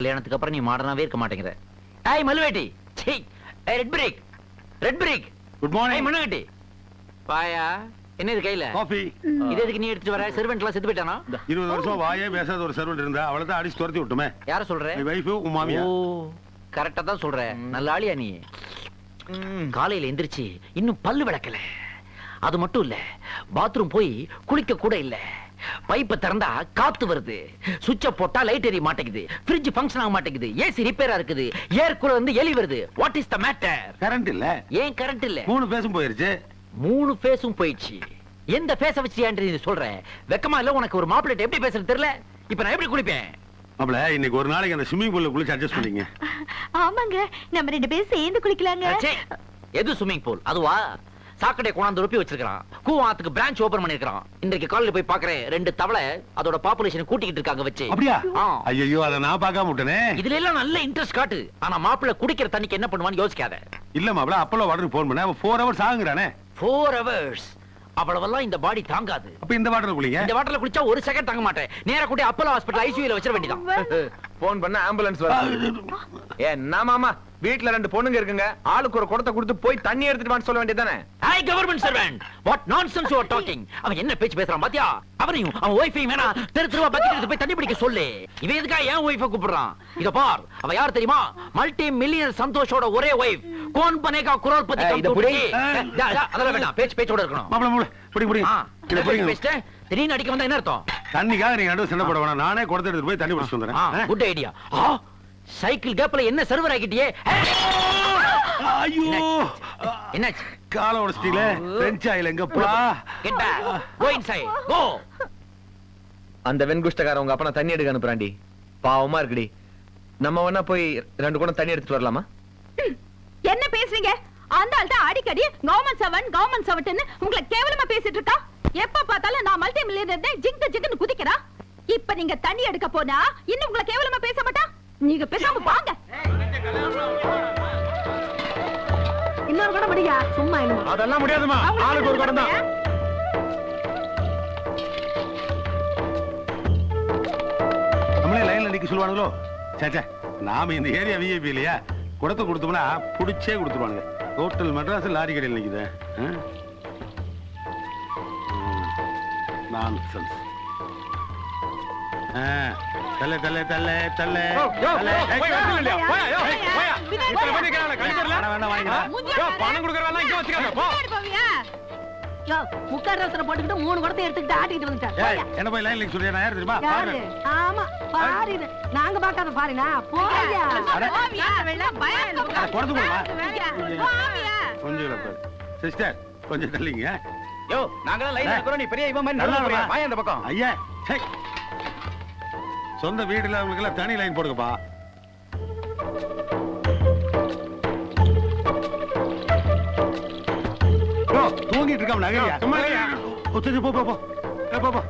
கல்யாணத்துக்கு அப்புறம் நீ மாடர்னாவே இருக்க மாட்டேங்கிற. ஏய் மல்லுவேட்டி. சீ ஏய் red break red break good ஏய் மார்னிங் மண்ணுகட்டி பாயா என்ன இது கையில? காஃபி இது எதுக்கு நீ எடுத்துட்டு வர? செர்வெண்ட் எல்லாம் செத்து போயிட்டானா? இருபது வருஷம் வாயே பேசாத ஒரு சர்வெண்ட் இருந்தா அவளை தான் அடிச்சு துரத்தி விட்டுமே. யார சொல்ற? என் வைஃப் உன் மாமியா ஓ கரெக்டா தான் சொல்ற. நல்ல ஆளியா நீ. காலையில எந்திரிச்சு இன்னும் பல்லு விளக்கல. அது மட்டும் இல்ல பாத்ரூம் போய் குளிக்க கூட இல்ல. பைப்பை திறந்தா காத்து வருது. சுவிட்ச போட்டா லைட் எரிய மாட்டேங்குது. ஃப்ரிட்ஜ் ஃபங்க்ஷன் ஆக மாட்டேங்குது. ஏசி ரிப்பேரா இருக்குது. ஏர் கூலர் வந்து எலி வருது. What is the matter current இல்ல. ஏன் கரண்ட் இல்ல? மூணு பேசும் போயிருச்சு. மூணு ஃபேஸும் போயிடுச்சு. எந்த ஃபேஸ வச்சு நீ சொல்ற? வெக்கமா இல்ல உனக்கு ஒரு மாப்பிள்ளை எப்படி பேசுறது தெரியல? இப்ப நான் எப்படி குளிப்பேன்? மாப்பிள இன்னைக்கு ஒரு நாளைக்கு அந்த ஸ்விம்மிங் பூல்ல குளிச்சு அட்ஜஸ்ட் பண்ணீங்க. ஆமாங்க. நம்ம ரெண்டு பேரும் சேர்ந்து குளிக்கலாங்க. எது ஸ்விம்மிங் பூல் அதுவா? சாக்கடை கொண்டாந்து ரொப்பி வச்சிருக்கான் கூவாத்துக்கு பிரான்ச் ஓபன் பண்ணிருக்கான் இன்றைக்கு காலையில போய் பாக்குறேன் ரெண்டு தவளை அதோட பாப்புலேஷன் கூட்டிக்கிட்டு இருக்காங்க வச்சு. அப்படியா. ஐயோ அதை நான் பார்க்காம விட்டனே. இதுல எல்லாம் நல்ல இன்ட்ரெஸ்ட் காட்டு. ஆனா மாப்பிள்ளை குடிக்கிற தண்ணிக்கு என்ன பண்ணுவான்னு யோசிக்காத. இல்ல மாப்பிள அப்பளோ வாட்டருக்கு போன் பண்ண அவன் ஃபோர் ஹவர்ஸ் ஆகுங்கிறானே ஃபோர் ஹவர்ஸ் அவ்வளவெல்லாம் இந்த பாடி தாங்காது. அப்ப இந்த வாட்டர் குளிங்க. இந்த வாட்டர்ல குளிச்சா ஒரு செகண்ட் தாங்க மாட்டேன். நேரா கூட்டி அப்பலோ ஹாஸ்பிடல் ஐசியூல வச்சிட வேண்டியதான் போன் பண்ண ஆம்புலன்ஸ் வருது என்ன மாமா? வீட்ல ரெண்டு பொண்ணுங்க இருக்குங்க. ஆளுக்கு ஒரு குடத்தை கொடுத்து போய் தண்ணி எடுத்துட்டு வான்னு சொல்ல வேண்டியதானே I government servant what nonsense you are talking அவன் என்ன பேச்சு பேசுறான் பாத்தியா? அவனையும் அவன் ஒய்ஃபையும் வேணா தெரு தெருவா பக்கெட் எடுத்து போய் தண்ணி பிடிக்க சொல்லு. இவன் எதுக்கா ஏன் ஒய்ஃபை கூப்பிடுறான்? இத பார். அவ யார் தெரியுமா? மல்டி மில்லியன் சந்தோஷோட ஒரே ஒய்ஃப் கோன் பனேகா குரல் பத்தி இத புடி. அதெல்லாம் வேண்டாம் பேச்சு பேச்சோட இருக்கணும். மாப்பிள மூளை. பிடி பிடி. இத பிடிங்க. பேசிட்டு திடீர்னு அடிக்க வந்தா என்ன அர்த்தம்? தண்ணிக்காக நீங்க நடுவு சண்டை போட வேணாம் நானே குடத்தை எடுத்து போய் தண்ணி பிடிச்சிட்டு வந்துடுறேன். குட் ஐடியா சைக்கிள் கேப்ல என்ன சர்வர் ஆக்கிட்டியே? ஐயோ! என்னாச்சு காலை உடச்சிட்டீங்களே? பிரெஞ்ச் ஆயில் எங்கப்பா get back go inside go அந்த வெண்குஷ்டக்காரன் உங்க அப்பா தண்ணி எடுக்க அனுப்புறாண்டி பாவமா இருக்குடி. நம்ம வேணா போய் ரெண்டு குடம் தண்ணி எடுத்துட்டு வரலாமா? என்ன பேசுறீங்க? அந்த ஆள் தான் அடிக்கடி கவர்மெண்ட் செவன் கவர்மெண்ட் செவன் உங்களை கேவலமா பேசிட்டு இருக்கா? எப்ப பார்த்தாலும் நான் மல்டி மில்லியனர் ஜிங்கு ஜிங்குன்னு குதிக்கிறா. இப்ப நீங்க தண்ணி எடுக்க போனா இன்னும் உங்களை கேவலமா பேச மாட்டா? நீங்க பேசாம வாங்க. இன்னொரு கூட முடியா சும்மா அதெல்லாம் முடியாதுமா ஆளுக்கு ஒரு குடம் தான். நம்மளே லைன்ல நிக்க சொல்லுவானுங்களோ? சேச்சே நாம இந்த ஏரியா விஐபி இல்லையா? குடத்தை கொடுத்தோம்னா புடிச்சே கொடுத்துருவானுங்க. ஹோட்டல் மெட்ராஸ் லாரி கடையில் நிக்குது. நான்சென்ஸ் தல்ல வேணாம், வேணாம், வாங்கிக்கலாம். யோ, பணம் கொடுக்கறவெல்லாம் இங்க வச்சுக்காத, போ. யோ முக்கார் ரசனை போட்டுக்கிட்டு மூணு குடத்தை எடுத்துக்கிட்டு ஆட்டிட்டு வந்துட்டேன். என்ன போய் லைன்ல சொல்றியா? நான் யார் தெரியுமா? பாரு. ஆமா பாரு நாங்க பார்க்காத பாருங்க போயா குடத்து கொஞ்சம். சிஸ்டர் கொஞ்சம் தள்ளிங்க. யோ, நாங்கெல்லாம் லைன்ல இருக்கிறோம், நீ பெரிய இவன் மாதிரி நல்லா? வாயா இந்த பக்கம். ஐயா. சொந்த வீடுல அவங்களுக்கு எல்லாம் தனி லைன் போடுங்கப்பா தூங்கிட்டு இருக்காம. ஒத்துச்சு போ போ போ போ போ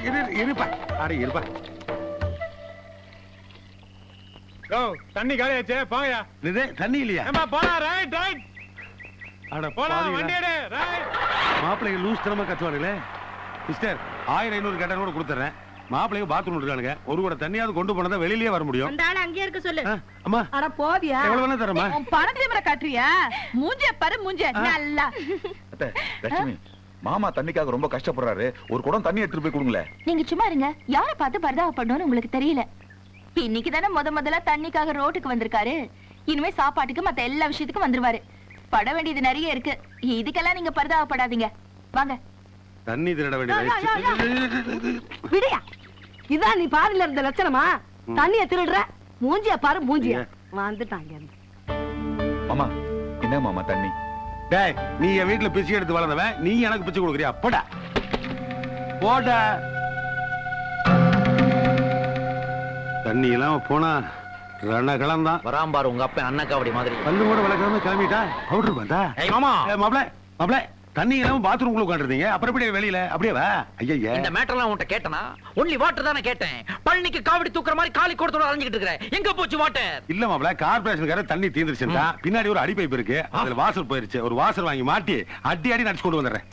இரு இருப்பா அட இருப்பா யோ, தண்ணி காலியாச்சே, போங்கயா. இது தண்ணி இல்லையா ஏம்பா, போலாம், ரைட், ரைட். அட போலாம். வண்டி எடு, ரைட். மாப்பிள்ளைங்க லூஸ் தனமா கத்துவானுங்களே சிஸ்டர் ஆயிரம் ஐநூறு கட்டணம் கூட கொடுத்துறேன் மாப்பிள்ளைங்க பாத்ரூம் இருக்கானுங்க ஒரு கூட தண்ணியாவது கொண்டு போனதா வெளியிலேயே வர முடியும். அந்த ஆளு அங்கேயே இருக்க சொல்லு. அம்மா. அட போவியா? எவ்வளவு வேணா தரமா உன் பணத்தை மர காட்டுறியா? மூஞ்ச பாரு மூஞ்ச. நல்லா. அத்தை, லட்சுமி மாமா தண்ணிக்காக ரொம்ப கஷ்டப்படுறாரு. ஒரு குடம் தண்ணி எடுத்துட்டு போய் கொடுங்களேன். நீங்க சும்மா இருங்க. யார பார்த்து பரிதாபப்படணும்னு உங்களுக்கு தெரியல. இன்னைக்கு தானே முத முதல்ல தண்ணிக்காக ரோட்டுக்கு வந்திருக்காரு. இனிமே சாப்பாட்டுக்கு மத்த எல்லா விஷயத்துக்கும் வந்துருவாரு. பட வேண்டியது நிறைய இருக்கு. இதுக்கெல்லாம் நீங்க பரிதாபப்படாதீங்க. வாங்க. தண்ணி திருட வேண்டிய யா, யா, யா, வயசு. விடியா. இதான் நீ பாருல இருந்த லட்சணமா? தண்ணிய திருடுற? மூஞ்சிய பாரு மூஞ்சிய? வந்துட்டாங்க மாமா என்ன மாமா தண்ணி? டேய் நீ என் வீட்டுல பிச்சை எடுத்து வளர்ந்தவன். நீ எனக்கு பிச்சை கொடுக்குறியா? போடா. போடா. தண்ணி எல்லாம் போனா ரணகலம் தான் வராம்பாரு உங்க அப்பா அண்ணக்காவடி மாதிரி. பல்லு கூட விளக்காம கிளம்பிட்டா? பவுடர் ஏய் மாமா. மாப்பிள மாப்பிள. தண்ணி இல்லாம பாத்ரூம் குள்ள உட்காந்துருந்தீங்க அப்புறம் எப்படி வெளியில? அப்படியே வா. ஐயா இந்த மேட்டர்லாம் உன்கிட்ட கேட்டனா? ஒன்லி வாட்டர் தானே கேட்டேன். பழனிக்கு காவடி தூக்குற மாதிரி காலி கொடுத்தோட அலைஞ்சிட்டு இருக்கிற. எங்க போச்சு வாட்டர் இல்ல மாப்பிள கார்பரேஷன்கார தண்ணி தீந்துருச்சுடா பின்னாடி ஒரு அடி பைப் இருக்கு அதுல வாசல் போயிருச்சு. ஒரு வாசல் வாங்கி மாட்டி அடி அடி நடிச்சு கொண்டு வந்துடுறேன்.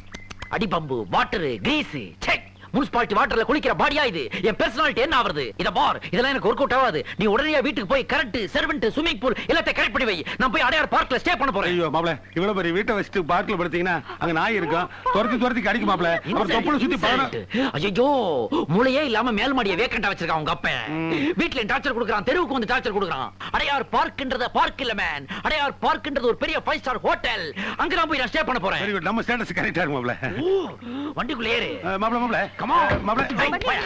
அடிபம்பு வாட்டர் கிரீஸ் செக் முனிசிபாலிட்டி வாட்டர்ல குளிக்கிற பாடியா இது? என் பர்சனாலிட்டி என்ன ஆவறது? இத பார் இதெல்லாம் எனக்கு ஒர்க் அவுட் ஆகாது. நீ உடனே வீட்டுக்கு போய் கரண்ட் செர்வெண்ட் ஸ்விமிங் பூல் எல்லாத்தையும் கரெக்ட் பண்ணி வை. நான் போய் அடையார் பார்க்ல ஸ்டே பண்ண போறேன். ஐயோ மாப்ள இவ்வளவு பெரிய வீட்டை வச்சுட்டு பார்க்ல படுத்தீங்கன்னா அங்க நாய் இருக்கும். துரத்தி துரத்தி கடிக்கும் மாப்ள அப்புறம் தொப்புல சுத்தி பழம் ஐயோ மூளையே இல்லாம மேல் மாடிய வேக்கண்டா வச்சிருக்கான் உங்க அப்பன் வீட்ல டார்ச்சர் கொடுக்கறான் தெருவுக்கு வந்து டார்ச்சர் கொடுக்கறான். அடையார் பார்க்ன்றது பார்க் இல்ல மேன் அடையார் பார்க்ன்றது ஒரு பெரிய ஃபைவ் ஸ்டார் ஹோட்டல் அங்க நான் போய் நான் ஸ்டே பண்ண போறேன். நம்ம ஸ்டேட்டஸ் கரெக்டா இருக்கு மாப்ள வண்டிக்குள்ள ஏறு. மாப்ள மாப்ள Come on. மாப்ள ஏய், போயா.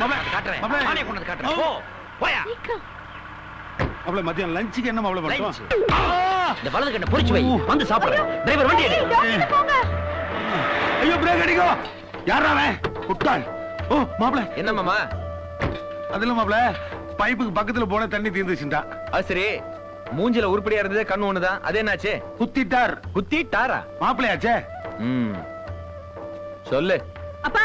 மாப்ள காட்டுறேன். மாப்ள நானே கொண்டு வந்து காட்டுறேன். போ, போயா. மாப்ள மதியம் லஞ்சுக்கு என்ன மாப்ள. பண்ணுவோம் இந்த வலது கண்ணை பொறிச்சு வை. வந்து சாப்பிடுறேன் டிரைவர் வண்டி எடு ஐயோ பிரேக் அடிக்கோ. யாரா அவன்? முட்டாள் ஓ மாப்ள என்ன மாமா? அதுல மாப்ள பைப்புக்கு பக்கத்துல போன தண்ணி தீர்ந்துச்சுட்டா அது சரி. மூஞ்சில உருப்படியா இருந்தது கண்ணு ஒண்ணுதான். அது என்னாச்சு? குத்திட்டார். குத்தி டாரா மாப்பிளையாச்சே ம். சொல்லு. அப்பா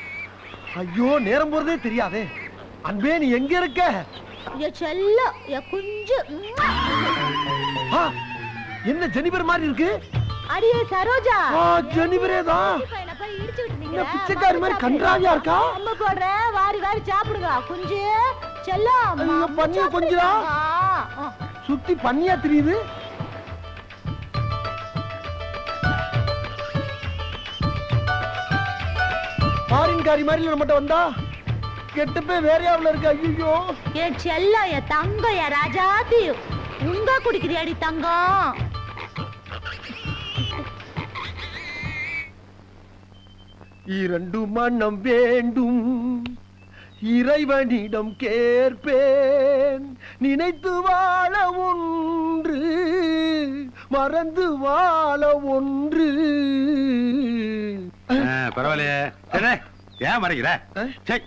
ஐயோ நேரம் போறதே தெரியாதே. அன்பே நீ எங்க இருக்க? குஞ்சு. என்ன ஜெனிபர் மாதிரி இருக்கு? அடியே சரோஜா. ஆ, ஜெனிபரே தான் என்ன பிச்சைக்காரி மாதிரி கன்றாவியா இருக்கா? அம்மா போடுற வாரி வாரி சாப்பிடுங்க. குஞ்சு செல்லம் பண்ணியா கொஞ்சிரா? சுத்தி பண்ணியா தெரியுது? ஃபாரின்காரி மாதிரி நம்மகிட்ட வந்தா கெட்டப்பே வேற யாருல இருக்கு? ஐயோ என் செல்லம் என் தங்கம் என் ராஜாத்தி உங்க குடிக்கிறியாடி தங்கம்? இரண்டு மனம் வேண்டும். இறைவனிடம் கேட்பேன். நினைத்து வாழ ஒன்று மறந்து வாழ ஒன்று. பரவாயில்லையே. ஏன் மறைக்கிற? சரி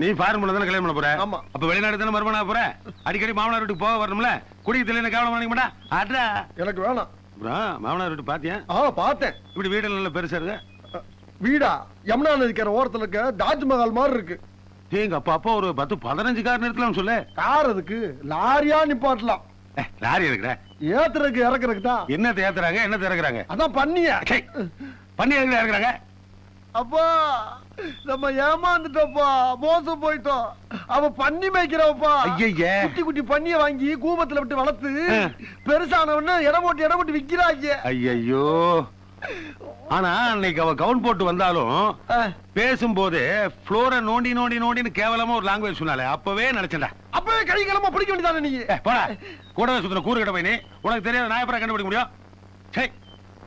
நீ ஃபாரின் தானே கல்யாணம் பண்ண போற? ஆமா. அப்ப வெளிநாடு தானே மறுமணம் ஆக போற அடிக்கடி மாமனார் வீட்டுக்கு போக வரணும்ல? குடிக்கிறதுல என்ன கவனம் பண்ணிக்க மாட்டா? அட்ரா எனக்கு வேணாம். அப்புறம் மாமனார் வீட்டு பாத்தியா? ஆ பார்த்தேன். இப்படி வீடு நல்ல பெருசா இருக்கு? வீடா? யமுனா நதிக்கிற ஓரத்துல இருக்க தாஜ்மஹால் மாதிரி இருக்கு. எங்க அப்பா அப்பா ஒரு பத்து பதினஞ்சு கார் நிறுத்தலாம் சொல்லு. கார் அதுக்கு லாரியா நிப்பாட்டலாம். லாரி இருக்கிற ஏத்துறதுக்கு இறக்குறதுக்கு தான். என்னத்தை ஏத்துறாங்க என்னத்தை இறக்குறாங்க? அதான் பண்ணிய. பண்ணி எதுக்கு இறக்குறாங்க அப்பா நம்ம ஏமாந்துட்டோப்பா மோசம் போயிட்டோம். அவ பண்ணி மேய்க்கிறவப்பா. ஐயையே. குட்டி குட்டி பண்ணிய வாங்கி கூபத்துல விட்டு வளர்த்து ஆ. பெருசானவன இடம் போட்டு இடம் போட்டு விக்கிறாங்க ஐயோ ஆனா அன்னைக்கு அவ கவுன் போட்டு வந்தாலும் ஆ. பேசும்போது ஃப்ளோரை நோண்டி நோண்டி நோண்டின்னு கேவலமா ஒரு லாங்குவேஜ் சொன்னாலே அப்பவே நினைச்சேன்டா. அப்பவே கை கிளம்ப பிடிக்க வேண்டியதானே நீ? போடா. கூடவே சுத்தின கூறு கிட்ட நீ. உனக்கு தெரியாத எப்பறம் கண்டுபிடிக்க முடியும்? சரி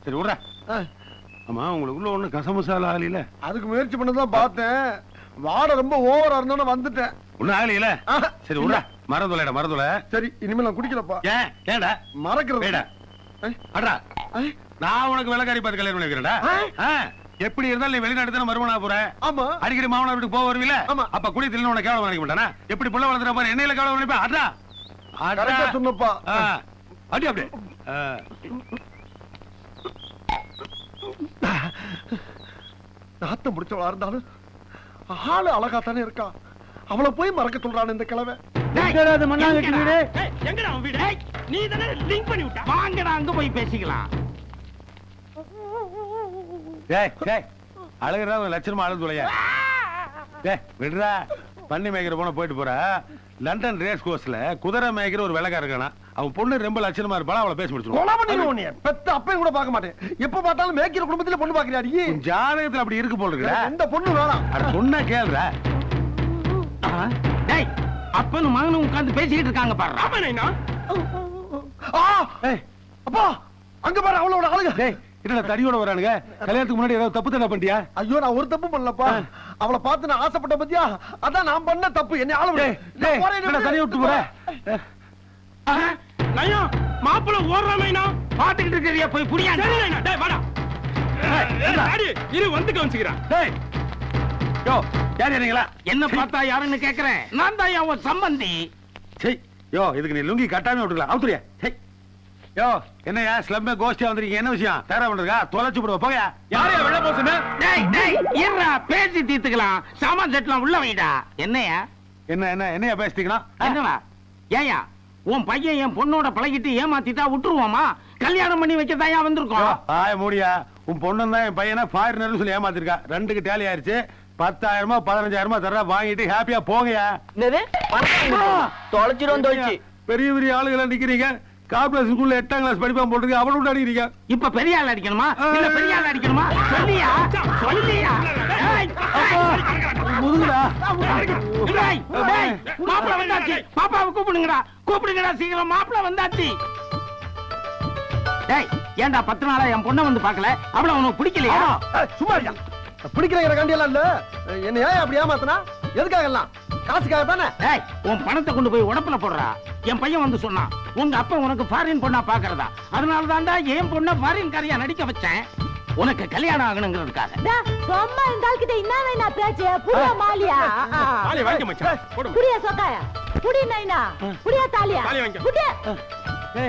சரி விட்றா. ஆமா உங்களுக்கு உள்ள ஒண்ணு கசமுசால ஆகல அதுக்கு முயற்சி பண்ணதான் பார்த்தேன். வாடை ரொம்ப ஓவரா இருந்தோன்னு வந்துட்டேன். ஒண்ணும் ஆகலையில. சரி விட்றா மறந்துலடா மறந்துல சரி இனிமேல் நான் குடிக்கலப்பா. ஏன்? ஏன்டா மறக்கிறது. வேடா அட்ரா நான் உனக்கு விலகாரி பார்த்து கல்யாணம் பண்ணி வைக்கிறேன்டா ஆ? ஆ, எப்படி இருந்தாலும் நீ வெளிநாடு தானே மறுமணம் போற? ஆமா. அடிக்கடி மாமனார் வீட்டுக்கு போக வருவீல ஆமா. அப்ப குடி தில்ல உனக்கு கேவலம் நினைக்க மாட்டானா? எப்படி புள்ள வளர்த்துற மாதிரி என்னையில கேவலம் நினைப்பா அட்ரா கரெக்டா சொன்னப்பா. அடி அப்படி ஆ. நாத்தம் முடிச்சவளா இருந்தாலும் ஆளு அழகா தானே இருக்கா? அவளை போய் மறக்க சொல்றான் இந்த கிழமை எங்கடா? உன் வீடு? நீ தானே லிங்க் பண்ணி விட்ட? வாங்கடா அங்க போய் பேசிக்கலாம். டேய் டேய் அழகுறா உன் லட்சணமா அழுது தொலையா டேய் விடுறா. பண்ணி மேய்க்கிற போன போயிட்டு போற. லண்டன் ரேஸ் கோர்ஸ்ல குதிரை மேய்க்கிற ஒரு வெள்ளக்கார இருக்கானா? அவன் பொண்ணு ரொம்ப லட்சணமா இருப்பாளா அவளை பேசி முடிச்சிருவான் கொலை பண்ணிடுவோம் உன்னைய. பெத்த அப்பையும் கூட பார்க்க மாட்டேன். எப்ப பார்த்தாலும் மேய்க்கிற குடும்பத்துல பொண்ணு பாக்குறியாடி உன் ஜாதகத்துல அப்படி இருக்கு போல இருக்குடா. எந்த பொண்ணு வேணாம். அட சொன்னா கேளுடா. டேய் அப்பனும் மகனும் உட்கார்ந்து பேசிக்கிட்டு இருக்காங்க பாரு ராமனைனா ஆ! ஏய் அப்பா அங்க பாரு அவளோட அழகு டேய் என்னடா தடியோட வரானுங்க? கல்யாணத்துக்கு முன்னாடி ஏதாவது தப்பு தடா பண்ணிட்டியா? ஐயோ நான் ஒரு தப்பு பண்ணலப்பா. அவளை பார்த்து நான் ஆசைப்பட்ட பத்தியா? அதான் நான் பண்ண தப்பு. என்னை ஆள போறேன். தனியா விட்டு போற? நயா மாப்பிள ஓடுறாமைனா பாத்துக்கிட்டு இருக்கிறியா? போய் புடியா? டேய் வாடா. ஏய், இரு வந்து கவனிச்சுக்கிறான் டேய். யோ யார் நீங்களா என்ன பார்த்தா யாருன்னு கேக்குறேன். நான் தான் அவன் சம்பந்தி. சரி யோ இதுக்கு நீ லுங்கி கட்டாம விட்டுக்கலாம். அவுத்துறியா சரி யோ என்னய்யா ஸ்லம்மே கோஷ்டியா வந்திருக்கீங்க. என்ன விஷயம்? தர பண்றதா தொலைச்சு போடுவா போங்க யாரையா வெள்ள போசுன்னு டேய் டேய் இருடா பேசி தீர்த்துக்கலாம். சாமான் செட்லாம் உள்ள வைடா. என்னையா? என்ன என்ன என்னையா பேசிட்டீங்கன்னா என்னடா? ஏயா உன் பையன் என் பொண்ணோட பழகிட்டு ஏமாத்திட்டா விட்டுருவோமா? கல்யாணம் பண்ணி வைக்கத்தாயா வந்திருக்கோம்? ஆய மூடியா. உன் பொண்ணு தான் என் பையனை ஃபாரினர் சொல்லி ஏமாத்திருக்கா. ரெண்டுக்கு டேலி ஆயிருச்சு. பத்தாயிரமா பதினஞ்சாயிரமா தர வாங்கிட்டு ஹாப்பியா போங்கயா தொலைச்சிரும் தொலைச்சு பெரிய பெரிய ஆளுகளை நிக்கிறீங்க. கார்பரேஷன் ஸ்கூல்ல எட்டாம் கிளாஸ் படிப்பான் போட்டுருக்கு அவளை விட்டு அடிக்கிறீங்க. இப்ப பெரிய ஆள் அடிக்கணுமா? இல்ல பெரிய ஆள் அடிக்கணுமா? சொல்லியா? சொல்லியா? ஏய், முதுகுடா. டேய், டேய், மாப்பிளை வந்தாச்சு. பாப்பாவை கூப்பிடுங்கடா. கூப்பிடுங்கடா சீக்கிரம். மாப்பிளை வந்தாச்சு. டேய் ஏன்டா பத்து நாளா என் பொண்ணை வந்து பார்க்கல? அவள உனக்கு பிடிக்கலையா? சும்மா இருயா. பிடிக்கிறங்கிற காண்டி எல்லாம் இல்ல. என்ன ஏன் அப்படி ஏமாத்தனா? எதுக்காக எல்லாம் காசுக்காக தானே? உன் பணத்தை கொண்டு போய் உடப்புல போடுறா. என் பையன் வந்து சொன்னான் உங்க அப்பா உனக்கு ஃபாரின் பொண்ணா பாக்குறதா? அதனால தான்டா என் பொண்ணை ஃபாரின் காரியா நடிக்க வச்சேன். உனக்கு கல்யாணம் ஆகணுங்கிறதுக்காக. சும்மா இந்த ஆள்கிட்ட என்ன வேணா பேச்சு? புரிய மாலியா? தாலி வாங்கி மச்சான் புரிய சொக்காயா? புடி நைனா புடியா தாலியா? தாலி வாங்கி. புடி.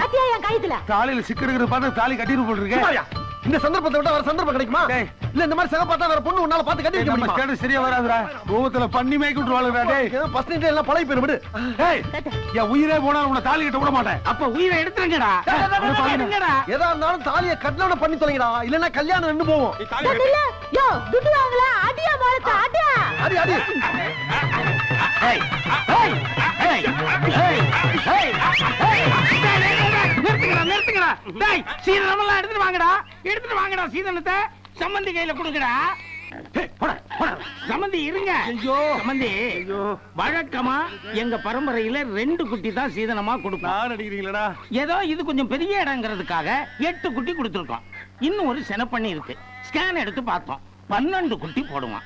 கட்டியா என் கைத்துல? தாலியில சிக்கெடுக்கிற பார்த்து தாலி கட்டிட்டு போட்டுருக்கேன். இந்த சந்தர்ப்பத்தை விட வேற சந்தர்ப்பம் கிடைக்குமா? டேய். இல்ல இந்த மாதிரி சக பார்த்தா வேற பொண்ணு உன்னால பார்த்து கட்டி வைக்க முடியுமா? ஸ்டேட்டஸ் சரியா வராதுடா. ரூபத்துல பண்ணி மேய்க்கு விட்டு வாழுறா டேய். நைட் எல்லாம் பழகி போயிடும் விடு. டேய். என் உயிரே போனாலும் உன்னை தாலி கட்ட விட மாட்டேன். அப்ப உயிரை எடுத்துருங்கடா. எடுங்கடா எதா இருந்தாலும் தாலியை கட்டணம் பண்ணி தொலைங்கடா. இல்லன்னா கல்யாணம் நின்னு போவோம் இல்ல யோ துட்டு வாங்கல. அடியா மாலத்த அடியா. அடி அடி. ஏய், ஏய், ஏய், ஏய், ஏய், ஏய், டேய், டேய், டேய், டேய், நிறுத்துங்கடா நிறுத்துங்கடா. டேய் சீதனம் எல்லாம் எடுத்துட்டு வாங்கடா. எடுத்துட்டு வாங்கடா சீதனத்தை சம்மந்தி கையில போடா. சம்மந்தி இருங்க. ஐயோ. சம்மந்தி வழக்கமா எங்க பரம்பரையில ரெண்டு குட்டி தான் சீதனமா கொடுப்போம். ஏதோ இது கொஞ்சம் பெரிய இடங்கிறதுக்காக எட்டு குட்டி கொடுத்துருக்கோம். இன்னும் ஒரு செனப்பண்ணி இருக்கு. ஸ்கேன் எடுத்து பார்த்தோம். பன்னெண்டு குட்டி போடுவான்.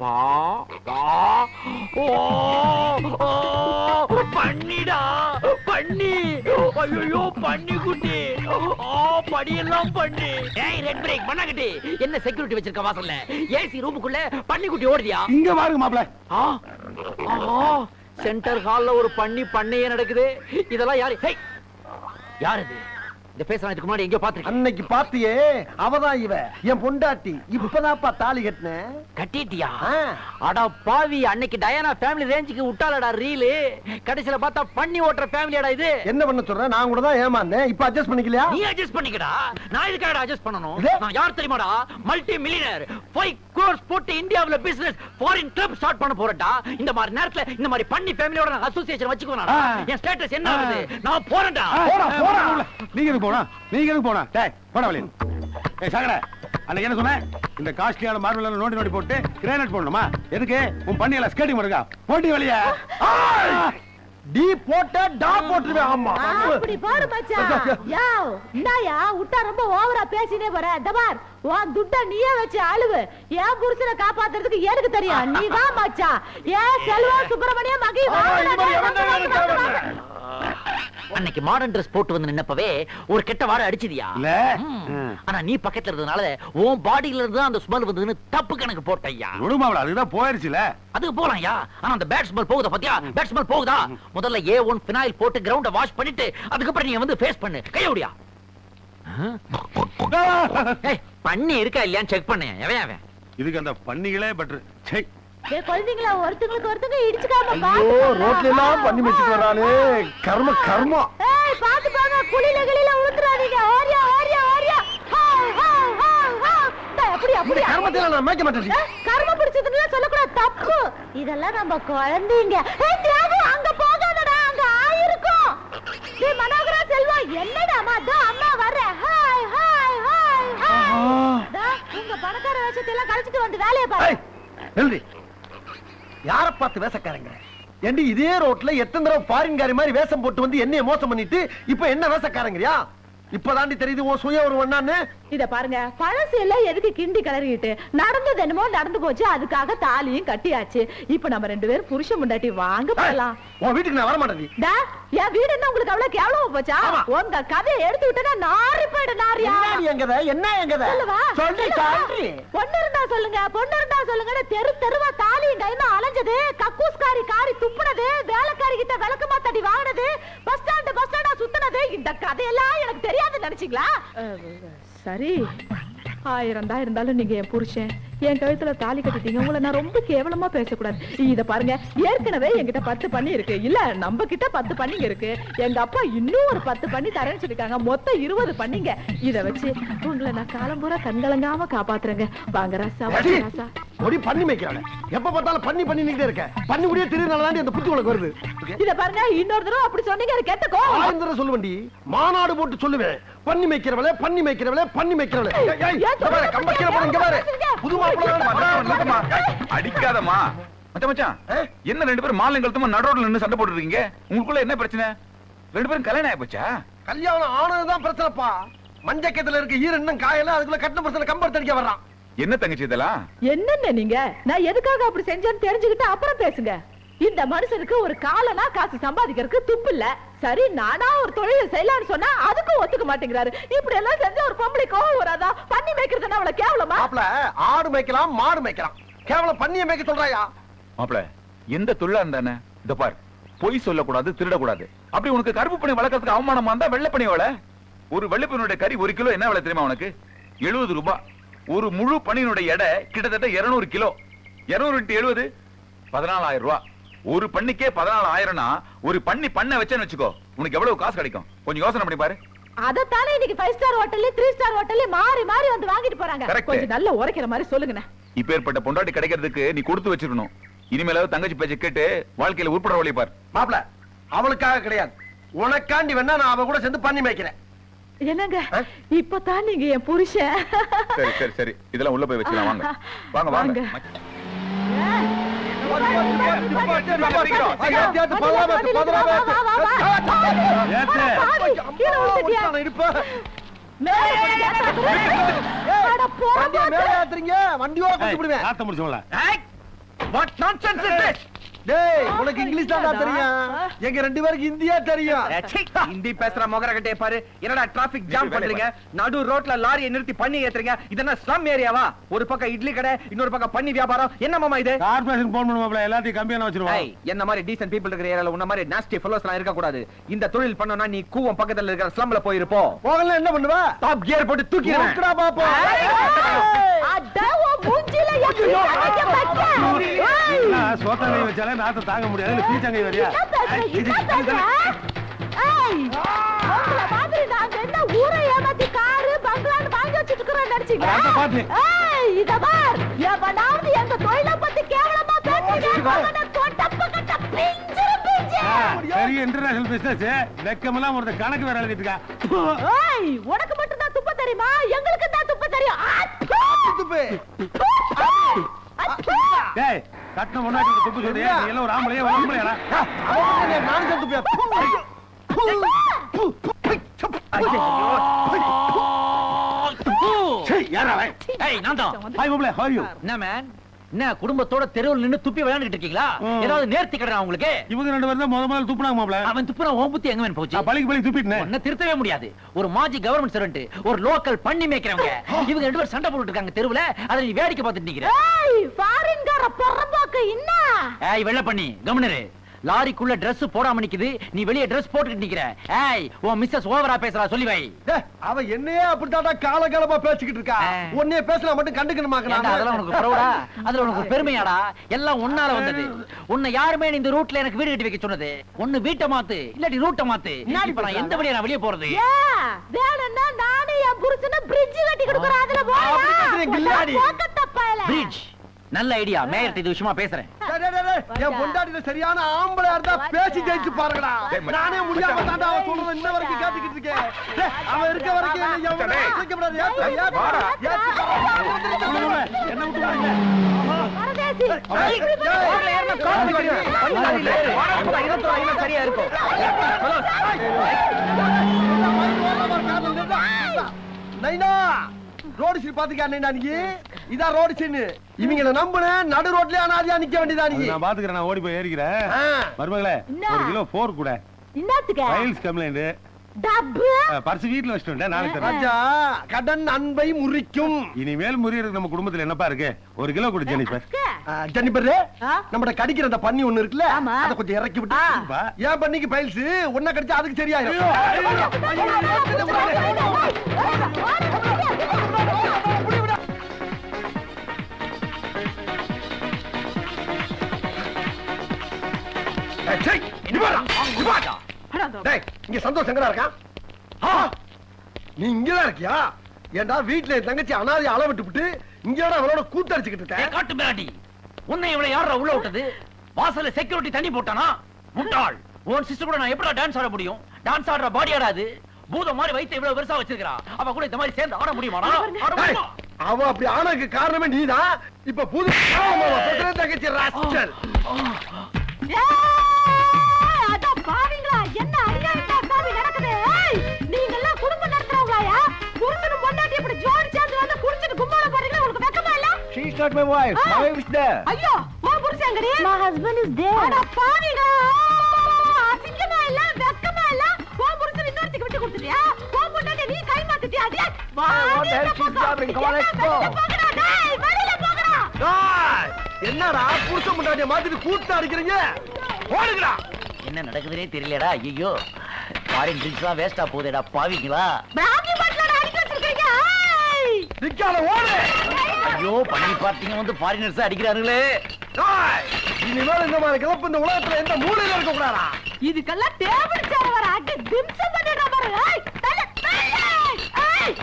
ஓ ஓ, பண்ணிடா பண்ணி. ஐயோ பண்ணி குட்டி. ஓ படியெல்லாம் பண்ணி. ஏய் ரெட் பிரேக் பண்ணாங்கட்டி என்ன செக்யூரிட்டி வச்சிருக்க வாசல்ல? ஏசி ரூமுக்குள்ள பண்ணி குட்டி ஓடுதியா? இங்க பாருங்க மாப்பிள. ஆ ஆஹா சென்டர் ஹால்ல ஒரு பண்ணி பண்ணையே நடக்குது. இதெல்லாம் யாரு? ஹேய் யார் இது? இந்த பேச இதுக்கு முன்னாடி எங்கேயோ பாத்துருக்கேன் அன்னைக்கு பாத்தியே அவதான் இவ. என் பொண்டாட்டி இப்பதான்ப்பா தாலி கட்டினேன் கட்டிட்டியா. அடா பாவி அன்னைக்கு டயானா ஃபேமிலி ரேஞ்சுக்கு விட்டாலடா ரீலு. கடைசில பார்த்தா பண்ணி ஓட்டுற ஃபேமிலியாடா இது. என்ன பண்ண சொல்ற? நான் கூட தான் ஏமாந்தேன். இப்ப அட்ஜஸ்ட் பண்ணிக்கலையா? நீ அட்ஜஸ்ட் பண்ணிக்கடா. நான் இதுக்காக அட்ஜஸ்ட் பண்ணணும்? நான் யார் தெரியுமாடா? மல்டி மில்லியனர் ஃபைவ் கோர்ஸ் போட்டு இந்தியாவுல பிசினஸ் ஃபாரின் கிளப் ஸ்டார்ட் பண்ண போறேன்டா. இந்த மாதிரி நேரத்துல இந்த மாதிரி பண்ணி ஃபேமிலியோட நான் அசோசியேஷன் வச்சுக்குவேன் ஆ. என் ஸ்டேட்டஸ் என்ன ஆகுது? நான் போறேன்டா. போடா உள்ள. நீங்க எதுக்கு போனா? நீங்க எதுக்கு போனா? டேய் போடா வெளிய. ஏய் சாகட. அன்னைக்கு என்ன சொன்ன? இந்த காஸ்ட்லியான மார்பிள் எல்லாம் நோண்டி நோண்டி போட்டு கிரானைட் போடணுமா? எதுக்கு? உன் பண்ணி எல்லாம் ஸ்கேட்டிங் இருக்கா போட்டி வெளிய டி போட்ட டா போட்டுருவேன். ஆமா. அப்படி போடு மச்சான். யோ இந்தாயா விட்டா ரொம்ப ஓவரா பேசினே போற. இந்த பார் உன் துட்ட நீயே வச்சு அழுவு. என் புருஷனை காப்பாத்துறதுக்கு எனக்கு தெரியும்? நீ தான் மச்சான். ஏன் செல்வா சுப்பிரமணிய மகி அன்னைக்கு மாடர்ன் Dress போட்டு வந்து நின்னப்பவே ஒரு கெட்ட வாடை அடிச்சதியா. ஆனா நீ பக்கத்துல இருந்ததுனால உன் பாடியில இருந்து அந்த ஸ்மெல் வந்ததுன்னு தப்பு கணக்கு போட்டையா விடு மாப்பிள அதுதான் போயிருச்சுல. அதுக்கு போலாம்யா. ஆனா அந்த பேட் ஸ்மெல் போகுதா பாத்தியா? பேட் ஸ்மெல் போகுதா? முதல்ல ஏ ஒன் பினாயில் போட்டு கிரவுண்ட வாஷ் பண்ணிட்டு அதுக்கப்புறம் நீ வந்து ஃபேஸ் பண்ணு. கையோடியா பண்ணி இருக்கா இல்லையான்னு செக் பண்ணேன் எவன் அவன்? இதுக்கு அந்த பண்ணிகளே பெட்ரு சை ஏய் குழந்தைங்களா ஒருத்தங்களுக்கு ஒருத்தங்க இடிச்சுக்காம ஐயோ ரோட்ல எல்லாம் பண்ணி வச்சுட்டு வரானே கர்ம. கர்மம் ஏய் பாத்து பாங்க. குளில கிளில உளுத்துறாதீங்க ஓரியா ஓரியா ஓரியா ஹாய் ஹாய் ஹாய் ஹாய் டேய், அப்படி அப்படி இப்படி கர்மத்தை நான் மேய்க்க மாட்டேன் ஏய், கர்ம பிடிச்சதுன்னு சொல்லக்கூடாது. தப்பு. இதெல்லாம் நம்ம குழந்தைங்க. ஏய் தியாகு அங்க போகாதடா. அங்க ஆயிருக்கும். டேய் மனோகரா செல்வா என்னடா அம்மா தோ அம்மா வர்றேன் ஹாய் ஹாய் ஹாய் ஹாய். உங்க பணக்கார வேஷத்தை எல்லாம் கழிச்சிட்டு வந்து வேலைய பாரு. யார பார்த்து வேசக்காரங்க ஏண்டி இதே ரோட்ல எத்தனை தடவை ஃபாரின்காரி மாதிரி வேஷம் போட்டு வந்து என்னைய மோசம் பண்ணிட்டு இப்ப என்ன வேஷக்காரங்கறியா? இப்பதாண்டி தெரியுது உன் சுய ஒரு ஒண்ணான்னு இத பாருங்க பழசு எல்லாம் எதுக்கு கிண்டி கிளறிட்டு நடந்தது என்னமோ நடந்து போச்சு அதுக்காக தாலியும் கட்டியாச்சு. இப்ப நம்ம ரெண்டு பேரும் புருஷன் முண்டாட்டி வாங்க போலாம். உன் வீட்டுக்கு நான் வர மாட்டேன் டா, என் வீடு என்ன உங்களுக்கு அவ்வளவு கேவலமா போச்சா. உங்க கதையை எடுத்து விட்டா நாரி போயிடு நாரியா? எங்கத என்ன எங்கத? சொல்லி பொண்ணு இருந்தா சொல்லுங்க பொண்ணு இருந்தா சொல்லுங்க தெரு தெருவா தாலியும் கைமா அலைஞ்சது கக்கூஸ்காரி காரி துப்புனது வேலைக்காரி கிட்ட விளக்கு மாத்தடி வாங்கினது பஸ் ஸ்டாண்ட் பஸ் ஸ்டாண்டா சுத்துனது இந்த கதையெல்லாம் எனக்கு தெரியாது நினைச்சீங்களா? சரி. ஆயிரம் தான் இருந்தாலும் நீங்க என் புருஷன். என் கழுத்துல தாலி கட்டிட்டீங்க. உங்களை நான் ரொம்ப கேவலமா பேசக்கூடாது. இத பாருங்க ஏற்கனவே என்கிட்ட பத்து பண்ணி இருக்கு. இல்ல நம்ம கிட்ட பத்து பண்ணிங்க இருக்கு. எங்க அப்பா இன்னும் ஒரு பத்து பண்ணி தரேன்னு சொல்லிருக்காங்க. மொத்தம் இருபது பண்ணிங்க. இத வச்சு உங்களை நான் காலம் பூரா கண்கலங்காம காப்பாத்துறேங்க. வாங்க ராசா ராசா. ஒடி பண்ணி மேய்க்கிறாங்க எப்ப பார்த்தாலும் பண்ணி பண்ணி நிக்கிட்டே இருக்க பண்ணி முடிய திருநாள் தாண்டி அந்த புத்தி உனக்கு வருது. இத பாருங்க இன்னொரு தடவை அப்படி சொன்னீங்க எனக்கு கெட்ட கோவம். வரும். ஆயிரம் சொல்லுவண்டி மாநாடு போட்டு சொல்லுவேன். பண்ணி மேய்க்கிறவளே பண்ணி மேய்க்கிறவளே பண்ணி மேய்க்கிறவளே. ஏன் இங்க பாரு, கம்ப அடிக்காதம்மா. மச்சான் மச்சான்? என்ன ரெண்டு பேரும் மாலை கழுத்தமா நடுரோட்ல நின்னு சண்டை போட்டு இருக்கீங்க? உங்களுக்குள்ள என்ன பிரச்சனை? ரெண்டு பேரும் கல்யாணம் ஆயி போச்சா கல்யாணம் ஆனதுதான் பிரச்சனைப்பா. மஞ்சக்கத்துல இருக்க ஈர இன்னும் காயல அதுக்குள்ள கட்டின பிரச்சனை கம்பர் தடிக்க வர்றான். என்ன தங்கச்சி இதெல்லாம்? என்னென்ன நீங்க? நான் எதுக்காக அப்படி செஞ்சேன்னு தெரிஞ்சுக்கிட்டு அப்புறம் பேசுங்க. இந்த மனுஷனுக்கு ஒரு காலனா காசு சம்பாதிக்கிறதுக்கு துப்பு இல்ல. சரி நானா ஒரு தொழில் செய்யலாம்னு சொன்னா அதுக்கும் ஒத்துக்க மாட்டேங்கிறாரு. இப்படி எல்லாம் செஞ்ச ஒரு பொம்பளை கோவம் வராதா? பண்ணி வைக்கிறதுன்னா அவளை கேவலமா? மாப்பிள ஆடு மேய்க்கலாம் மாடு மேய்க்கலாம். கேவலம் பண்ணிய மேய்க்க சொல்றாயா? மாப்பிள எந்த தொழிலா இருந்தானே? இந்த பார் பொய் சொல்லக்கூடாது திருடக்கூடாது. அப்படி உனக்கு கருப்பு பணி வளர்க்கறதுக்கு அவமானமா இருந்தா வெள்ளை பணி வள ஒரு வெள்ளைப்பணியோட கறி ஒரு கிலோ என்ன விலை தெரியுமா உனக்கு? எழுபது ரூபாய் ஒரு முழு பணியினுடைய எடை கிட்டத்தட்ட 200 கிலோ. 200 இன்ட்டு எழுபது? பதினாலாயிரம் ரூபாய் ஒரு பண்ணிக்கே பதினாலாயிரம்னா ஒரு பண்ணி பண்ண வச்சேன்னு வச்சுக்கோ. உனக்கு எவ்வளவு காசு கிடைக்கும்? கொஞ்சம் யோசனை பண்ணி பாரு. அதத்தானே இன்னைக்கு ஃபைவ் ஸ்டார் ஹோட்டல்ல த்ரீ ஸ்டார் ஹோட்டல்ல மாறி மாறி வந்து வாங்கிட்டு போறாங்க. Correct. கொஞ்சம் நல்ல உரைக்கிற மாதிரி சொல்லுங்கண்ணே. இப்பேற்பட்ட பொண்டாட்டி கிடைக்கிறதுக்கு நீ கொடுத்து வச்சிருக்கணும். இனிமேலாவது தங்கச்சி பேச்சை கேட்டு வாழ்க்கையில உட்பட வழி பார். மாப்பிள அவளுக்காக கிடையாது. உனக்காண்டி வேணா நான் அவ கூட சேர்ந்து பண்ணி மேய்க்கிறேன். என்னங்க? இப்பதான் நீங்க என் புருஷன். சரி சரி சரி. இதெல்லாம் உள்ள போய் வச்சுக்கலாம். வாங்க. வாங்க வாங்க. வண்டியோட கொடுத்து விடுவேன் காத்த வாட் நான்சென்ஸ் இஸ் திஸ் டேய் உனக்கு இங்கிலீஷ் தான் தெரியும். எங்க ரெண்டு பேருக்கு இந்தியா தெரியும். ஹிந்தி பேசுற மொகர கட்டே பாரு. என்னடா டிராபிக் ஜாம் பண்றீங்க? நடு ரோட்ல லாரியை நிறுத்தி பண்ணி ஏத்துறீங்க. இதென்ன ஸ்லம் ஏரியாவா ஒரு பக்கம் இட்லி கடை இன்னொரு பக்கம் பண்ணி வியாபாரம். என்ன மாமா இது? கார்பரேஷன் போன் பண்ணுவாப்ல எல்லாத்தையும் கம்பியான ஏய், வச்சிருவான் என்ன மாதிரி டீசன்ட் பீப்பிள் இருக்கிற ஏரியால உன்ன மாதிரி நாஸ்டி ஃபெலோஸ் எல்லாம் இருக்க கூடாது இந்த தொழில் பண்ணனும்னா நீ கூவம் பக்கத்துல இருக்கிற ஸ்லம்ல போயிருப்போ போகல என்ன பண்ணுவ? டாப் கியர் போட்டு தூக்கிடுவேன். ஓகடா அட, மூஞ்சில அடிக்க? ஏய், வச்சாலே நாத்தை தாங்க முடியாது. பீச்சங்கை வரியா? ஊரை ஏமாத்தி காரு, பங்களான்னு வாங்கி வச்சிட்டு பாத்து. ஏய், இத பார், எவனாவது எங்க தொழிலை பத்தி கேவலமா. பெரிய இன்டர்நேஷனல் பிசினஸ் வெக்கமெல்லாம் ஒரு கணக்கு வேற எழுதிட்டு உனக்கு மட்டும் தான் துப்ப தெரியுமா? எங்களுக்கு தான் துப்ப தெரியும்! துப்பு. டேய் கட்டின முன்னாடி துப்பு சொல்றியா? நீ எல்லாம் ஒரு ஆம்பளையா ஒரு ஆம்பளையாடா யாரா நான் தான். ஹாய் மாப்ள are you? என்ன மேன் என்ன குடும்பத்தோட தெருவில் நின்னு துப்பி விளையாண்டுட்டு இருக்கீங்களா. ஏதாவது நேர்த்தி கடனா உங்களுக்கு? இவங்க ரெண்டு பேரும் தான் முத முதல்ல துப்புனாங்க மாப்ள அவன் துப்புனா ஓம் புத்தி எங்க வேணும் போச்சு? நான் பழிக்கு பழி துப்பிட்டேன். உன்னை திருத்தவே முடியாது. ஒரு மாஜி கவர்மெண்ட் சர்வெண்ட் ஒரு லோக்கல் பண்ணி மேய்க்கிறவங்க. இவங்க ரெண்டு பேரும் சண்டை போட்டுட்டு இருக்காங்க தெருவுல. அதை நீ வேடிக்கை பார்த்துட்டு நிக்கிற. ஏய், ஃபாரின்கார பொறம்போக்கு என்ன ஏய் வெள்ள பண்ணி கவர்னர். லாரிக்குள்ள Dress போடாம நிக்குது. நீ வெளிய Dress போட்டுக்கிட்டு நிக்கிற. ஏய் உன் மிஸ்ஸஸ் ஓவரா பேசுறா சொல்லி வை. டேய், அவ என்னையே அப்படித்தாடா காலகாலமா பேசிக்கிட்டு இருக்கா. உன்னைய பேசலாம் மட்டும் ஏன்டா, கண்டுக்கணுமாக்கணும் அதெல்லாம் உனக்கு ப்ரௌடா? அதுல உனக்கு பெருமையாடா? எல்லாம் உன்னால வந்தது. உன்னை யாருமே இந்த ரூட்ல எனக்கு வீடு கட்டி வைக்க சொன்னது. ஒண்ணு வீட்டை மாத்து இல்லாட்டி ரூட்டை மாத்து. இப்ப நான் எந்த வழியா நான் வெளிய போறது? வேணும்னா நானே என் புருஷனை bridge கட்டி கொடுக்குறேன், அதுல? அப்படி பயலே. பிரிட்ஜ் நல்ல ஐடியா மேயர்ட்ட இது விஷயமா பேசுறேன். டேய், டேய், டேய், டேய், என் பொண்டாட்டில சரியான ஆம்பளை இருந்தா பேசி ஜெயிச்சு பாருங்கடா. நானே முடியாம தாண்டா அவன் சொல்றத இன்ன வரைக்கும் கேட்டுக்கிட்டு இருக்கேன். அவன் இருக்க வரைக்கும் என்னை விட்டு சரியா இருக்கும். நைனா. ரோடு சீன் பாத்துக்கா நைனா நீ இதான் ரோடு சீன் இவங்கள நம்புன நடு ரோட்லயே அனாதியா நிக்க வேண்டியதா நீ? நான் பாத்துக்கிறேன் நான் ஓடி போய் ஏறிக்கிறேன். மருமகளே? ஒரு கிலோ போர் கூட. என்னத்துக்கு ஃபைல்ஸ் கம்ப்ளைண்ட் டப்பு. பர்ஸ் வீட்டுல வச்சுட்டு வந்துட்டேன் நாளைக்கு தரேன் ராஜா கடன் அன்பை முறிக்கும். இனிமேல் முறியறதுக்கு நம்ம குடும்பத்துல என்னப்பா இருக்கு? ஒரு கிலோ கொடு ஜெனிஃபர். ஜெனிபர் ஆ? நம்மட கடிக்கிற அந்த பன்னி ஒண்ணு இருக்குல்ல. அத கொஞ்சம் இறக்கி விட்டு. ஏன் பண்ணிக்கு பைல்ஸ் ஒன்ன கடிச்சா அதுக்கு சரியாயிரும். டேய், இங்க சந்தோஷ் எங்கடா இருக்கான்? ஆ, நீ இங்கதான் இருக்கியா? ஏன்டா வீட்டுல என் தங்கச்சி அனாதை அள விட்டு இங்கடா அவளோட கூத்தடிச்சுக்கிட்டு ஏய், இருக்க காட்டு மிராண்டி உன்னை இவளை யாரா உள்ள விட்டது? வாசல்ல செக்யூரிட்டி தண்ணி போட்டானா? முட்டாள். உன் சிஸ்டர் கூட நான் எப்படா டான்ஸ் ஆட முடியும்? டான்ஸ் ஆடுற பாடி ஆடாது பூதம் மாதிரி வயித்தை இவ்வளவு பெருசா வச்சிருக்கா அவ கூட இந்த மாதிரி சேர்ந்து ஆட முடியுமாடா? ஆட டேய், முடியுமா அவ அப்படி ஆனதுக்கு காரணமே நீதான். இப்ப புது பிரச்சனை தங்கச்சி rascal She's not my wife. Ah. My wife is there. ஐயோ, உன் புருஷன் எங்கடி? அட பாவிங்களா, அசிங்கமா இல்ல, வெக்கமா இல்ல? உன் புருஷன் இன்னொருத்திக்கு விட்டு கொடுத்துட்டியா? உன் பொண்டாட்டியை நீ கை மாத்திட்டியா? டேய், வா, what நீ else இந்த is? Come on, let's go. வெளியில போங்கடா, டேய், வெளியில போங்கடா. என்னடா புருஷன் முன்னாடிய மாத்திட்டு கூத்து அடிக்கிறீங்க ஓடுங்கடா என்ன நடக்குதுனே தெரியலடா ஐயோ ஃபாரின் ட்ரிங்க்ஸ்லாம் வேஸ்டா போகுதேடா பாவிங்களா பிராந்தி பாட்டிலோட அடிக்க வச்சிருக்கீங்க. ஏய். நிக்காத ஓடு ஐயோ பண்ணி பார்த்தீங்க வந்து ஃபாரினர்ஸ் அடிக்கிறாங்களே இனிமேல் இந்த மாதிரி கிளப்பு இந்த உலகத்துல எந்த மூலையில இருக்க கூடாதா இதுக்கெல்லாம் டேபிள் சேர் வர அடி திம்சம் பண்ணிடுற பாரு. ஏய் தல ஏய் ஏய்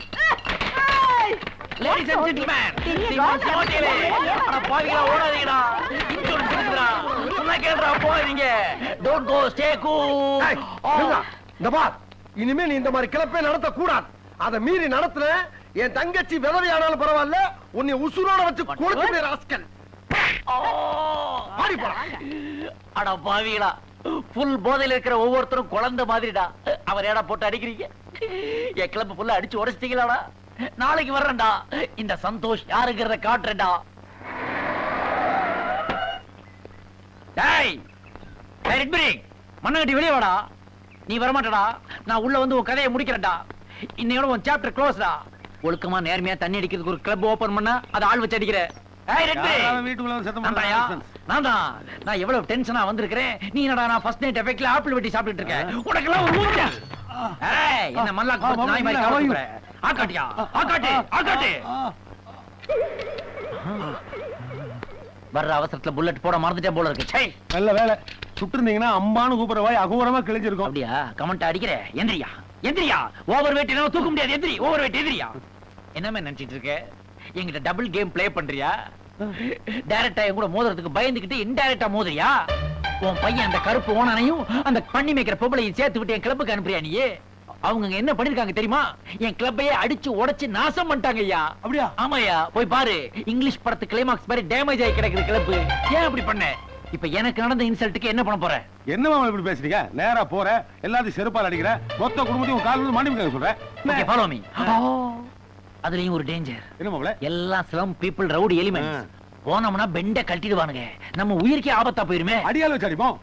லேடிஸ் அண்ட் ஜென்டில்மேன் ரோட்ல சோட்டிலே அட பாவிங்களா? ஓடாதீங்கடா. இன்சூரன்ஸ் இருக்குடா சொன்னா கேளுடா போகாதீங்க. Don't go stay cool. இந்த பார் இனிமே நீ இந்த மாதிரி கிளப்பே நடத்த கூடாது அதை மீறி நடத்துன என் தங்கச்சி விதவையானாலும் பரவாயில்ல உன்னை உசுரோட வச்சு கொடுத்து ராஸ்கல். அட பாவிகளா புல் போதையில இருக்கிற ஒவ்வொருத்தரும் குழந்தை மாதிரிடா. அவர் ஏடா போட்டு அடிக்கிறீங்க? என் கிளப் ஃபுல்லா அடிச்சு உடைச்சிட்டீங்களாடா? நாளைக்கு வர்றேன்டா. இந்த சந்தோஷ் யாருங்கிறத காட்டுறேன்டா. டேய் மண்ணகட்டி வெளியே வாடா. நீ வரமாட்டடா. நான் உள்ள வந்து உன் கதையை முடிக்கிறேன்டா. இன்னையோட உன் சாப்டர் க்ளோஸ்டா ஒழுக்கமா நேர்மையா தண்ணி அடிக்கிறதுக்கு ஒரு கிளப் ஓபன் பண்ணா அதை ஆள் வச்சு அடிக்கிற. நான் தான் நான் எவ்வளவு டென்ஷனா வந்திருக்கிறேன். நீ என்னடா நான் ஃபர்ஸ்ட் நைட் எஃபெக்ட்ல ஆப்பிள் வெட்டி சாப்பிட்டுட்டு இருக்கேன். உனக்கெல்லாம் ஒரு மூஞ்சா ஏய் என்ன மல்லாக்கு ஆ, போச்சு நாய் மாதிரி மாமா, கவலை how are கொடுக்குற. ஆக்காட்டியா ஆக்காட்டு ஆக்காட்டு. வர்ற அவசரத்துல புல்லட் போட மறந்துட்டேன் போல இருக்கு. ச்சை. நல்ல வேலை. சுட்டு இருந்தீங்கன்னா அம்பான்னு கூப்பிடுற வாய் அகோரமா கிழிஞ்சிருக்கும். அப்படியா? கமெண்ட் அடிக்கிற. எந்திரியா? எந்திரியா ஓவர் வெயிட் என்ன தூக்க முடியாது எந்திரி ஓவர் வெயிட் எந்திரியா என்னமே நினைச்சிட்டு இருக்க என்கிட்ட டபுள் கேம் ப்ளே பண்றியா டைரக்டா என் கூட மோதுறதுக்கு பயந்துகிட்டு இன்டைரக்டா மோதுறியா? உன் பையன் அந்த கருப்பு ஓனனையும் அந்த பண்ணி மேய்க்கிற பொம்பளையும் சேர்த்து விட்டு என் கிளப்புக்கு அனுப்புறியா நீ? அவங்க என்ன பண்ணிருக்காங்க தெரியுமா? என் கிளப்பையே அடிச்சு உடைச்சு நாசம் பண்ணிட்டாங்க ஐயா. அப்படியா? ஆமாயா போய் பாரு. இங்கிலீஷ் படத்து கிளைமாக்ஸ் மாதிரி டேமேஜ் ஆகி கிடக்குது கிளப்பு ஏன் அப்படி பண்ண? இப்ப எனக்கு நடந்த இன்சல்ட்டுக்கு என்ன பண்ண போற? என்ன மாமா இப்படி பேசுறீங்க? நேரா போற எல்லாத்தையும் செருப்பால் அடிக்கிற மொத்த குடும்பத்தையும் உன் கால் மன்னிப்பு சொல்றேன் ஓகே ஃபாலோ மீ அதுலயும் ஒரு டேஞ்சர் என்ன மாப்பிள? எல்லாம் ஸ்லம் பீப்புள் ரவுடி எலிமெண்ட்ஸ் போனோம்னா பெண்ட கழட்டிடுவானுங்க. நம்ம உயிருக்கே ஆபத்தா போயிருமே. அடியால் வச்சு அடிப்போம்.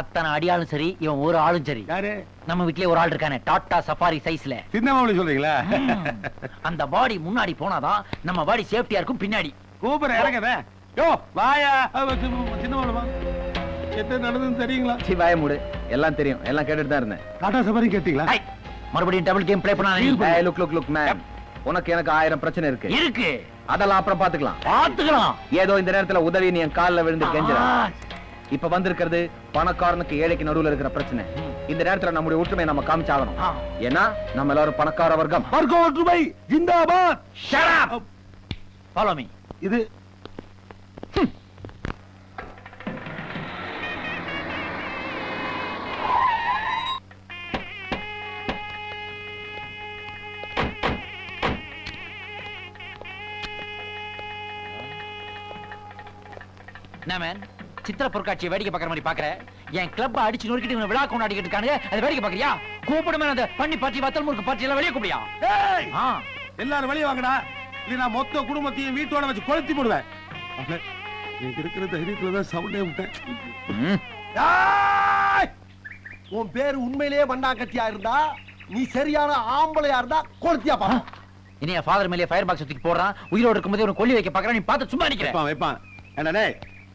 அத்தனை அடியாளும் சரி இவன் ஒரு ஆளும் சரி. யாரு? நம்ம வீட்லயே ஒரு ஆள் இருக்கானே டாடா சஃபாரி சைஸ்ல. சின்ன மாப்பிள சொல்றீங்களா? அந்த பாடி முன்னாடி போனாதான் நம்ம பாடி சேஃப்டியா இருக்கும் பின்னாடி. கூப்பிட இறங்கத. யோ வாயா. அவ சின்ன சின்ன மாப்பிள வா. என்ன நடந்ததுன்னு தெரியுங்களா? சி வாய மூடு. எல்லாம் தெரியும். எல்லாம் கேட்டுட்டு தான் இருந்தேன். டாடா சஃபாரி கேட்டீங்களா மறுபடியும் டபுள் கேம் ப்ளே பண்ணா. ஏய் லுக் லுக் லுக் மேம் உனக்கு எனக்கு ஆயிரம் பிரச்சனை இருக்கு. இருக்கு. அதெல்லாம் அப்புறம் பாத்துக்கலாம் பாத்துக்கலாம் ஏதோ இந்த நேரத்துல உதவி நீ என் கால்ல விழுந்து கெஞ்சுற. இப்ப வந்திருக்கிறது பணக்காரனுக்கு ஏழைக்கு நடுவுல இருக்கிற பிரச்சனை. இந்த நேரத்துல நம்முடைய ஒற்றுமையை நம்ம காமிச்சாகணும். ஏன்னா நம்ம எல்லாரும் பணக்கார வர்க்கம். வர்க்கோ ஒற்றுமை. ஜிந்தாபாத். Up. Follow me. இது என்ன மேன் சித்திர பொருட்காட்சியை வேடிக்கை பார்க்குற மாதிரி பாக்குற என் கிளப் அடிச்சு நொறுக்கிட்டு இவனை விழா கொண்டாடிக்கிட்டு இருக்கானுங்க. அதை வேடிக்கை பாக்குறியா கூப்பிடு மேன் அந்த பண்ணி பார்ட்டி வத்தல் முறுக்கு பார்ட்டி எல்லாம் வெளியே கூப்பிடியா எல்லாரும் வெளியே வாங்கடா. நான் மொத்த குடும்பத்தையும் வீட்டோட வச்சு கொளுத்தி போடுவேன். எனக்கு இருக்கிற தைரியத்துல தான் சவுண்டே விட்டேன்! உன் பேரு உண்மையிலேயே வண்ணாக்கட்டியா இருந்தா நீ சரியான ஆம்பளையா இருந்தா கொளுத்தியா பா. இனி என் ஃபாதர் மேலே ஃபயர் பாக்ஸ் தூக்கி போடுறான் உயிரோட இருக்கும்போது உனக்கு கொல்லி வைக்க பார்க்கறான். நீ பார்த்து சும்மா நிக்கிற. வைப்பான் வைப்பான். என்னடே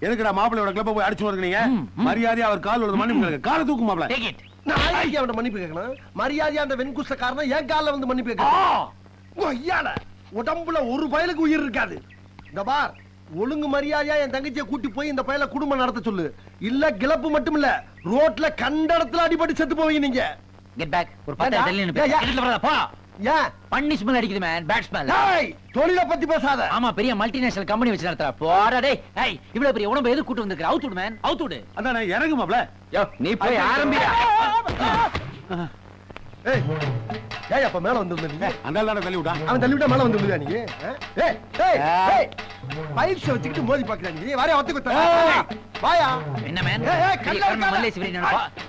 எதுக்குடா மாப்பிள்ளையோட கிளப்ப போய் அடிச்சு ம். மரியாதையா அவர் கால் விழுந்து மன்னிப்பு கேளுங்க. காலை தூக்கு மாப்பிள டேக் இட் நான் ஐயா அவன் மன்னிப்பு கேட்கணும். மரியாதையா அந்த வெண்குஷ்டக்காரன் என் கால்ல வந்து மன்னிப்பு கேட்கணும். ஐயால உடம்புல ஒரு பயலுக்கு உயிர் இருக்காது. இந்த பார் ஒழுங்கு மரியாதையா என் தங்கச்சியை கூட்டி போய் இந்த பயல குடும்பம் நடத்த சொல்லு. இல்ல கிளப்பு மட்டும் இல்ல ரோட்ல கண்ட இடத்துல அடிபட்டு செத்து போவீங்க நீங்க. கெட் பேக் ஒரு பத்து ஏன் பண்ணி ஸ்மெல் அடிக்குது மேன் பேட் ஸ்மெல் ஏய், தொழிலை பத்தி பேசாத. ஆமா பெரிய மல்டிநேஷனல் கம்பெனி வச்சு நடத்துறா. போடா டேய். ஏய் இவ்வளவு பெரிய உடம்பு எது கூட்டு வந்திருக்கிற? அவுட் விடு மேன் அவுட் விடு. அதானே இறங்கு மாப்பிள யோ நீ போய் ஆரம்பியா ஏய் ஏய் அப்ப மேல வந்து நீ அந்த தானே தள்ளி விட்டான் அவன் தள்ளி விட்டா மேல வந்து விடுவியா நீ? ஏய் ஏய் ஏய் பைப்ஸ் வச்சுக்கிட்டு மோதி பாக்குறா நீ. வாரியா ஒத்து குத்த வாயா. என்ன மேன் ஏய், கல்ல. மல்லே சிவரி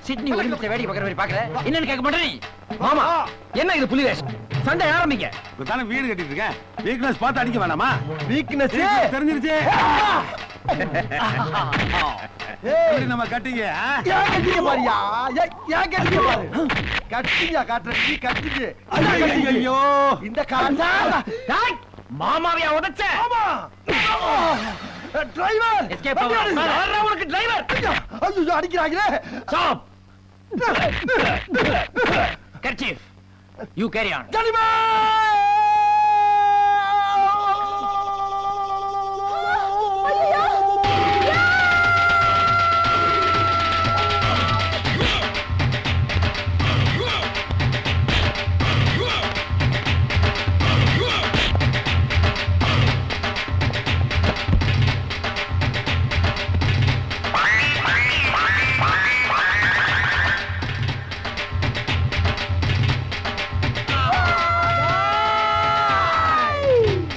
சிட்னி ஒலிம்பிக்ஸ்ல வேடிக்கை பார்க்கற மாதிரி பாக்குற என்னன்னு கேட்க மாட்டே நீ. மாமா என்ன இது புலி வேஷம்? சண்டை ஆரம்பிங்க. இப்ப தானே வீடு கட்டிட்டு இருக்கேன். வீக்னஸ் பார்த்து அடிக்க வேணாமா? வீக்னஸ் தெரிஞ்சிருச்சு. ஏய். நம்ம கட்டிங்க? ஏன் கட்டிங்க பாரியா ஏய், ஏன் கட்டிங்க பாரு கட்டிங்க காட்டுற நீ கட்டிங்க. ஐயோ இந்த காட்டா மாமாவையா உடைச்ச? ஆமா. டிரைவர். எஸ்கேப் ஆவறா உனக்கு டிரைவர். ஐயோ அடிக்கிறாங்களே. Stop kerchief you carry on ஜனிமா